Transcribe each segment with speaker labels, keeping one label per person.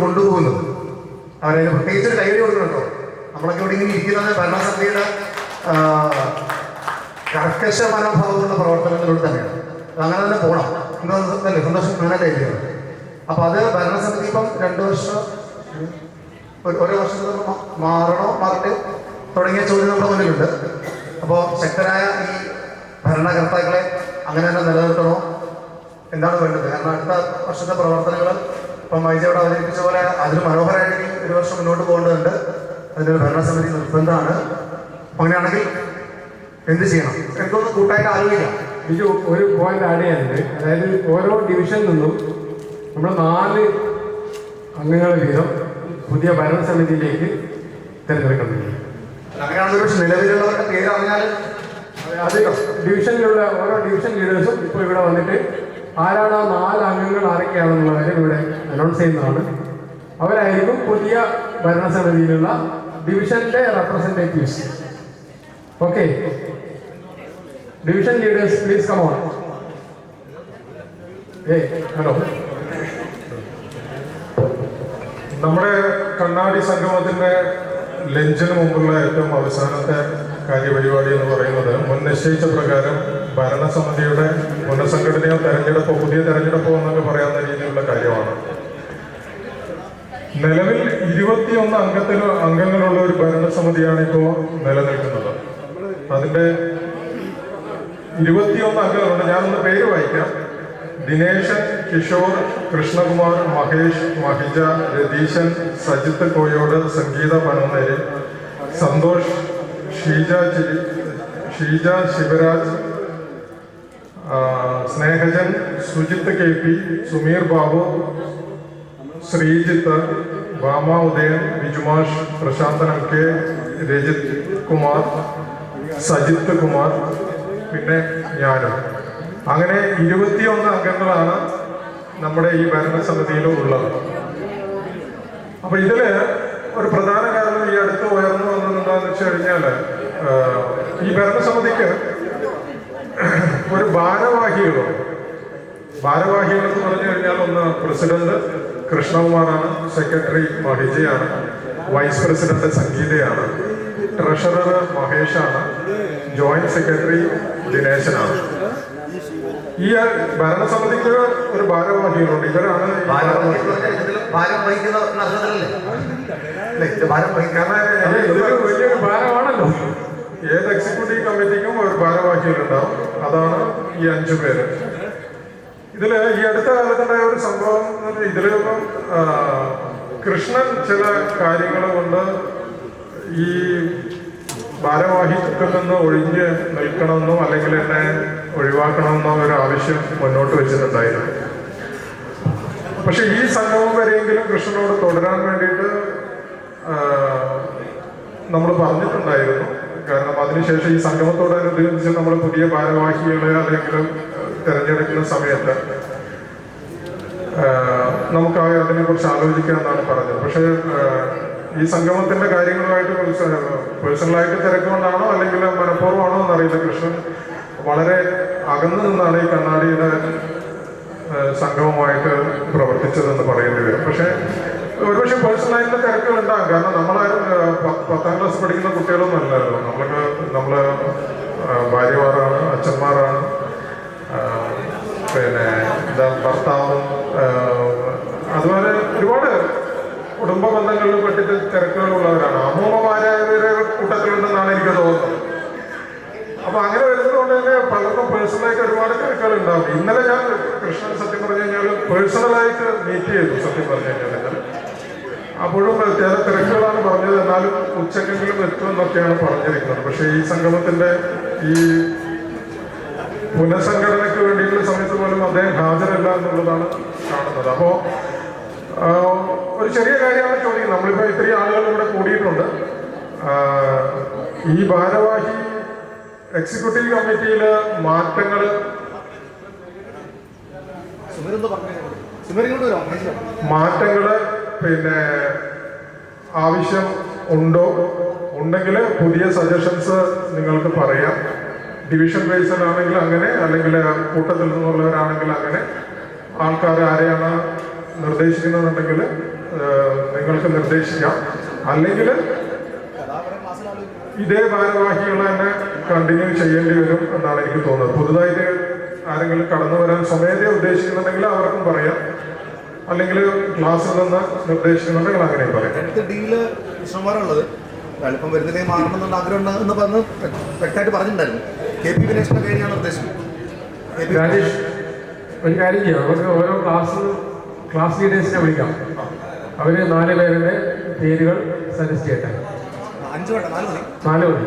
Speaker 1: കൊണ്ടുപോകുന്നത്. അവരെ പ്രത്യേകിച്ച് ഒരു കൊടുക്കണോ നമ്മളൊക്കെ ഇവിടെ ഇങ്ങനെ ഇരിക്കുന്നത് ഭരണസമിതിയുടെ ആ, കർക്കശ മനോഭാവമുള്ള പ്രവർത്തനങ്ങളിലൂടെ തന്നെയാണ്. അങ്ങനെ തന്നെ പോകണം എന്താ സന്തോഷം. കഴിയുന്നത് അപ്പൊ അത് ഭരണസമിതി ഇപ്പം രണ്ടു വർഷം ഓരോ വർഷത്തിൽ മാറണോ? മാറട്ടെ. തുടങ്ങിയ ചോദ്യം നമ്മുടെ മുന്നിലുണ്ട്. അപ്പോൾ ശക്തരായ ഈ ഭരണകർത്താക്കളെ അങ്ങനെ തന്നെ നിലനിർത്തണോ? എന്താണ് വേണ്ടത്? കാരണം അടുത്ത വർഷത്തെ പ്രവർത്തനങ്ങൾ ഇപ്പം വൈദ്യ അവിടെ അവതരിപ്പിച്ച പോലെ അതിന് മനോഹരമായിട്ട് ഒരു വർഷം മുന്നോട്ട് പോകേണ്ടതുണ്ട്. അതിനൊരു ഭരണസമിതി നിർബന്ധമാണ്. അങ്ങനെയാണെങ്കിൽ എന്ത് ചെയ്യണം? എനിക്കൊന്ന് കൂട്ടായിട്ട് ആലോചിക്കാം.
Speaker 2: എനിക്ക് ഒരു പോയിന്റ് ആഡ് ചെയ്യാനുണ്ട്. അതായത് ഓരോ ഡിവിഷനിൽ നിന്നും നമ്മൾ നാല് അംഗങ്ങൾ വീതം പുതിയ ഭരണസമിതിയിലേക്ക് തിരഞ്ഞെടുക്കുന്നുണ്ട്
Speaker 1: അങ്ങനെയാണെങ്കിൽ പക്ഷെ നിലവിലുള്ളവരുടെ പേര് അറിഞ്ഞാൽ
Speaker 2: അത് ഡിവിഷനിലുള്ള ഓരോ ഡിവിഷൻ ലീഡേഴ്സും ഇപ്പോൾ ഇവിടെ വന്നിട്ട് ആരാണ് ആ നാല് അംഗങ്ങൾ ആരൊക്കെയാണെന്നുള്ള കാര്യം ഇവിടെ അനൗൺസ് ചെയ്യുന്നതാണ്. അവരായിരിക്കും പുതിയ ഭരണസമിതിയിലുള്ള ഡിവിഷന്റെ representatives okay division leaders please come on uh hello
Speaker 3: നമ്മുടെ കണ്ണാടി സംഗമത്തിന്റെ ലഞ്ചിന് മുമ്പുള്ള ഏറ്റവും അവസാനത്തെ കാര്യപരിപാടി എന്ന് പറയുന്നത് മുൻ നിശ്ചയിച്ച പ്രകാരം ഭരണസമിതിയുടെ പുനഃസംഘടനയോ തെരഞ്ഞെടുപ്പോ പുതിയ തെരഞ്ഞെടുപ്പോ എന്നൊക്കെ പറയാവുന്ന രീതിയിലുള്ള കാര്യമാണ്. നിലവിൽ ഇരുപത്തിയൊന്ന് അംഗത്തിൽ അംഗങ്ങളുള്ള ഒരു ഭരണസമിതിയാണ് ഇപ്പോൾ നിലനിൽക്കുന്നത്. അതിന്റെ ഇരുപത്തിയൊന്ന് അംഗങ്ങളുണ്ട്. ഞാനൊന്ന് പേര് വായിക്കാം. ദിനേശൻ കിഷോർ കൃഷ്ണകുമാർ മഹേഷ് മഹിജ രതീശൻ സജിത്ത് കോയോട് സംഗീത പനന്നേരി സന്തോഷ് ഷീജ ഷീജ ശിവരാജ് സ്നേഹജൻ സുജിത്ത് കെ പി സുമീർ ബാബു ശ്രീജിത്ത് ഭാമ ഉദയൻ ബിജുമാഷ് പ്രശാന്തൻ എം കെ രജിത് കുമാർ സജിത്ത് കുമാർ പിന്നെ ഞാനും. അങ്ങനെ ഇരുപത്തിയൊന്ന് അംഗങ്ങളാണ് നമ്മുടെ ഈ ഭരണസമിതിയിൽ ഉള്ളത്. അപ്പൊ ഇതിൽ ഒരു പ്രധാന കാരണം ഈ അടുത്ത് ഉയർന്നു വന്നതെന്താണെന്ന് വെച്ച് കഴിഞ്ഞാൽ ആ, ഈ ഭരണസമിതിക്ക് ഒരു ഭാരവാഹികളോ ഭാരവാഹികൾ എന്ന് പറഞ്ഞു കഴിഞ്ഞാൽ ഒന്ന് പ്രസിഡന്റ് കൃഷ്ണകുമാറാണ് സെക്രട്ടറി മഹിജയാണ് വൈസ് പ്രസിഡന്റ് സംഗീതയാണ് ട്രഷറർ മഹേഷാണ് ജോയിന്റ് സെക്രട്ടറി ദിനേശനാണ്. ഈ ഭരണസമിതിക്ക് ഒരു ഭാരവാഹികളുണ്ട്. ഇവരാണ്
Speaker 1: ഭാരം. വഹിക്കുന്ന വഹിക്കാൻ
Speaker 3: കാരണം
Speaker 2: വലിയൊരു ഭാരമാണല്ലോ.
Speaker 3: ഏത് എക്സിക്യൂട്ടീവ് കമ്മിറ്റിക്കും ഒരു ഭാരവാഹികളുണ്ടാവും. അതാണ് ഈ അഞ്ചു പേര്. ഇതിൽ ഈ അടുത്ത കാലത്തുണ്ടായ ഒരു സംഭവം എന്ന് പറഞ്ഞാൽ ഇതിൽ ഇപ്പം, കൃഷ്ണൻ ചില കാര്യങ്ങൾ കൊണ്ട് ഈ ഭാരവാഹിത്വത്തിൽ നിന്ന് ഒഴിഞ്ഞ് നിൽക്കണമെന്നോ അല്ലെങ്കിൽ എന്നെ ഒഴിവാക്കണമെന്നോ ഒരു ആവശ്യം മുന്നോട്ട് വെച്ചിട്ടുണ്ടായിരുന്നു. പക്ഷെ ഈ സംഗമം വരെയെങ്കിലും കൃഷ്ണനോട് തുടരാൻ വേണ്ടിയിട്ട് നമ്മൾ പറഞ്ഞിട്ടുണ്ടായിരുന്നു. കാരണം അതിനുശേഷം ഈ സംഗമത്തോടനുബന്ധിച്ച് നമ്മൾ പുതിയ ഭാരവാഹികളെ അല്ലെങ്കിൽ തിരഞ്ഞെടുക്കുന്ന സമയത്ത് നമുക്ക് അതിനെ കുറിച്ച് ആലോചിക്കാമെന്നാണ് പറഞ്ഞത്. പക്ഷേ ഈ സംഗമത്തിന്റെ കാര്യങ്ങളുമായിട്ട് പേഴ്സണലായിട്ട് തിരക്കുകൊണ്ടാണോ അല്ലെങ്കിൽ മനഃപൂർവമാണോ എന്നറിയില്ല. കൃഷ്ണൻ വളരെ അകന്നു നിന്നാണ് ഈ കണ്ണാടിയുടെ സംഗമമായിട്ട് പ്രവർത്തിച്ചതെന്ന് പറയേണ്ടി വരും. പക്ഷേ ഒരുപക്ഷെ പേഴ്സണലായിട്ടുള്ള തിരക്കുകൾ ഉണ്ടാകും. കാരണം നമ്മളാരും പത്താം ക്ലാസ് പഠിക്കുന്ന കുട്ടികളൊന്നും അല്ലല്ലോ. നമ്മളൊക്കെ നമ്മൾ ഭാര്യമാരാണ് അച്ഛന്മാരാണ്. പിന്നെ എന്താ ഭർത്താവും അതുപോലെ ഒരുപാട് കുടുംബ ബന്ധങ്ങളിൽ പെട്ടിട്ട് തിരക്കുകളുള്ളവരാണ് അമ്മൂമ്മമാരെ കൂട്ടത്തിലുണ്ടെന്നാണ് എനിക്ക് തോന്നുന്നത്. അപ്പൊ അങ്ങനെ വരുന്നതുകൊണ്ട് തന്നെ പലർക്കും പേഴ്സണലായിട്ട് ഒരുപാട് തിരക്കുകൾ ഉണ്ടാവും ഇന്നലെ ഞാൻ കൃഷ്ണൻ സത്യം പറഞ്ഞു കഴിഞ്ഞാൽ പേഴ്സണലായിട്ട് മീറ്റ് ചെയ്തു സത്യം പറഞ്ഞു കഴിഞ്ഞാൽ. അപ്പോഴും ചില തിരക്കുകളാണ് പറഞ്ഞത്. എന്നാലും ഉച്ചക്കെങ്കിലും എത്തുമെന്നൊക്കെയാണ് പറഞ്ഞിരിക്കുന്നത്. പക്ഷെ ഈ സംഗമത്തിന്റെ ഈ പുനഃസംഘടനയ്ക്ക് വേണ്ടിയിട്ടുള്ള സമയത്ത് പോലും അദ്ദേഹം ഹാജരല്ല എന്നുള്ളതാണ് കാണുന്നത്. അപ്പോ ഒരു ചെറിയ കാര്യമാണ് ചോദിക്കുന്നത്. നമ്മളിപ്പോ ഇത്രയും ആളുകൾ ഇവിടെ കൂടിയിട്ടുണ്ട്. ഈ ഭാരവാഹി എക്സിക്യൂട്ടീവ് കമ്മിറ്റിയിൽ മാറ്റങ്ങൾ മാറ്റങ്ങൾ പിന്നെ ആവശ്യം ഉണ്ടോ? ഉണ്ടെങ്കിൽ പുതിയ സജഷൻസ് നിങ്ങൾക്ക് പറയാം. ഡിവിഷൻ ബേസിലാണെങ്കിൽ അങ്ങനെ അല്ലെങ്കിൽ കൂട്ടത്തിൽ നിന്നുള്ളവരാണെങ്കിൽ അങ്ങനെ. ആൾക്കാർ ആരെയാണ് നിർദ്ദേശിക്കുന്നുണ്ടെങ്കിൽ നിങ്ങൾക്ക് നിർദ്ദേശിക്കാം. അല്ലെങ്കിൽ ഇതേ ഭാരവാഹികൾ തന്നെ കണ്ടിന്യൂ ചെയ്യേണ്ടി വരും എന്നാണ് എനിക്ക് തോന്നുന്നത്. പുതുതായിട്ട് ആരെങ്കിലും കടന്നു വരാൻ സ്വമേധയ ഉദ്ദേശിക്കുന്നുണ്ടെങ്കിൽ അവർക്കും പറയാം. അല്ലെങ്കിൽ ക്ലാസ്സിൽ നിന്ന് നിർദ്ദേശിക്കുന്നുണ്ടെങ്കിൽ അങ്ങനെ പറയാം.
Speaker 4: ഡീൽ കൃഷ്ണന്മാരുള്ളത് എളുപ്പം വരുന്നില്ലേ മാറണം എന്നുള്ള ആഗ്രഹം എന്ന് പറഞ്ഞ് വ്യക്തമായിട്ട് പറഞ്ഞിട്ടുണ്ടായിരുന്നു. കെ പി വിനേഷിന്റെ ഉദ്ദേശം
Speaker 2: രാജേഷ് ഒരു കാര്യം ചെയ്യാം. നമുക്ക് ഓരോ ക്ലാസ് ക്ലാസ് ലീഡേഴ്സിനെ വിളിക്കാം. അവർ നാല് പേരുടെ പേരുകൾ സജസ്റ്റ് ചെയ്യട്ടെ.
Speaker 4: അഞ്ച് വേണ്ട നാല് മതി
Speaker 2: നാല് മതി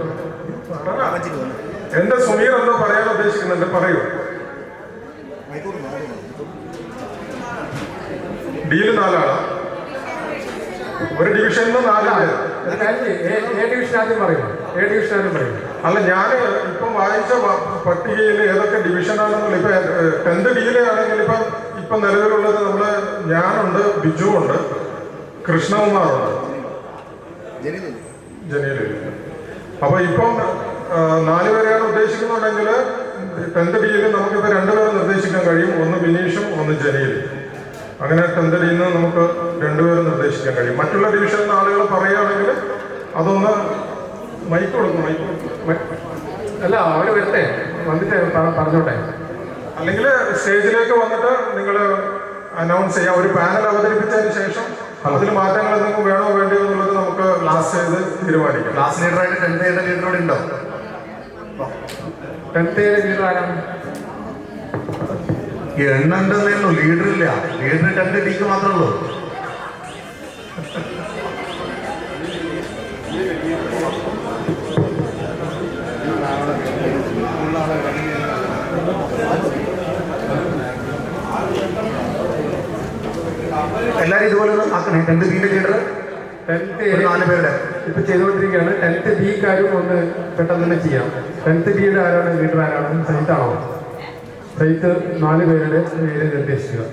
Speaker 3: എന്റെ സുമീർ എന്തോ പറയാൻ ഉദ്ദേശിക്കുന്നുണ്ട്? പറയൂ.
Speaker 4: മൈക്കൂർ
Speaker 3: ഡിയിൽ നാലാണ്. ഒരു ഡിവിഷനിൽ
Speaker 2: നാലാണ്
Speaker 3: അല്ല ഞാൻ ഇപ്പം വായിച്ച പട്ടികയിൽ ഏതൊക്കെ ഡിവിഷനാണെന്നുള്ള ഇപ്പൊ ടെൻത്ത് ഡിയിലെ ആണെങ്കിൽ ഇപ്പൊ ഇപ്പൊ നിലവിലുള്ളത് നമ്മൾ ഞാനുണ്ട് ബിജു ഉണ്ട് കൃഷ്ണകുമാറുണ്ട്.
Speaker 4: ജനീലല്ലേ
Speaker 3: അപ്പൊ ഇപ്പം നാലുപേരെയാണ് നാല് പേരെയാണ് ഉദ്ദേശിക്കുന്നുണ്ടെങ്കിൽ ടെൻത്ത് ഡിയിൽ നമുക്കിപ്പോ രണ്ടുപേരെ നിർദ്ദേശിക്കാൻ കഴിയും. ഒന്ന് ബിനീഷും ഒന്ന് ജനീൽ അങ്ങനെ ടെൻഡറിൽ നിന്ന് നമുക്ക് രണ്ടുപേരും നിർദ്ദേശിക്കാൻ കഴിയും. മറ്റുള്ള ഡിവിഷനിൽ ആളുകൾ പറയുകയാണെങ്കിൽ അതൊന്ന് മൈക്ക് കൊടുക്കും മൈക്ക്
Speaker 2: അല്ല അവർ വരട്ടെ. വന്നിട്ട് പറഞ്ഞോട്ടെ.
Speaker 3: അല്ലെങ്കിൽ സ്റ്റേജിലേക്ക് വന്നിട്ട് നിങ്ങൾ അനൗൺസ് ചെയ്യാം. ഒരു പാനൽ അവതരിപ്പിച്ചതിന് ശേഷം അതിൽ മാറ്റങ്ങൾ എന്തെങ്കിലും വേണോ വേണ്ടയോ എന്നുള്ളത് നമുക്ക് ക്ലാസ് ചെയ്ത് തീരുമാനിക്കാം.
Speaker 1: ക്ലാസ് ലീഡറായിട്ട് ടെൻത്ത് ഇവിടെ ഉണ്ടോ?
Speaker 2: ടെൻത്ത് ലീഡർ ആരാണ്?
Speaker 1: എണ്ണ ഉണ്ടെന്നേ ഉള്ളൂ ലീഡർ ഇല്ല ലീഡർ രണ്ട് ഡിക്ക് മാത്രമേ ഉള്ളൂ. എല്ലാരും ഇതുപോലെ ഒന്ന് ആക്കണേ. ടെൻത്ത് ബിന്റെ ലീഡർ
Speaker 2: ടെൻത്ത്
Speaker 1: നാല് പേരുടെ.
Speaker 2: ഇപ്പൊ ചെയ്തുകൊണ്ടിരിക്കുകയാണ്. ടെൻത്ത് ബി കാര്യം ഒന്ന് പെട്ടെന്ന് തന്നെ ചെയ്യാം. ടെൻത്ത് ബിയുടെ ആരാണ്? ലീഡർ ആരാണ്? സൈത്താണോ സൈത്ത് നാല് പേരുടെ പേര് നിർദ്ദേശിക്കുക.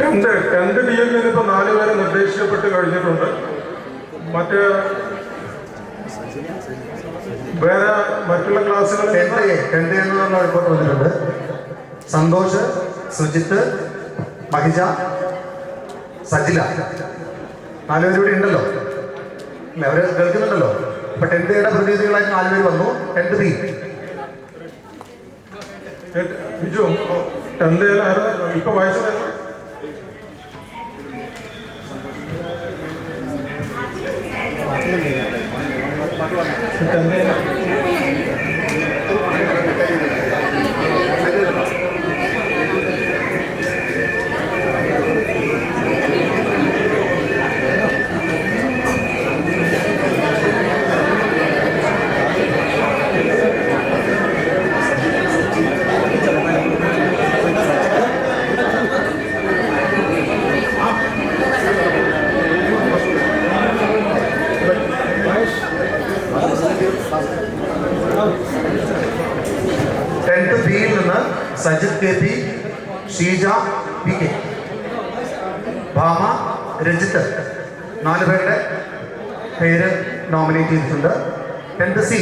Speaker 3: രണ്ട് ടെൻത്ത് ഡി എൽ ഇപ്പൊ നാല് പേരെ നിർദ്ദേശിക്കപ്പെട്ട് കഴിഞ്ഞിട്ടുണ്ട്. മറ്റ് വേറെ മറ്റുള്ള ക്ലാസ്സുകൾ
Speaker 1: ടെൻഡേ ടെൻഡേ എന്ന് പറഞ്ഞാൽ ഇപ്പോൾ വന്നിട്ടുണ്ട് സന്തോഷ് സുജിത്ത് മഹിജ സജില. നാലുപേര് ഇവിടെ ഉണ്ടല്ലോ. അല്ലെ? അവർ കേൾക്കുന്നുണ്ടല്ലോ. ഇപ്പൊ ടെൻത്ത് എയുടെ പ്രതിനിധികളായിട്ട് നാലുപേര് വന്നു. ടെൻത്ത് ബി
Speaker 3: ബിജു ടെൻത്ത് ഇപ്പൊ വയസ്സ്
Speaker 1: tenth K P Sheeja P K. Bhama Rajith നാല് പേരുടെ പേര് നോമിനേറ്റ് ചെയ്തിട്ടുണ്ട്. Tenth C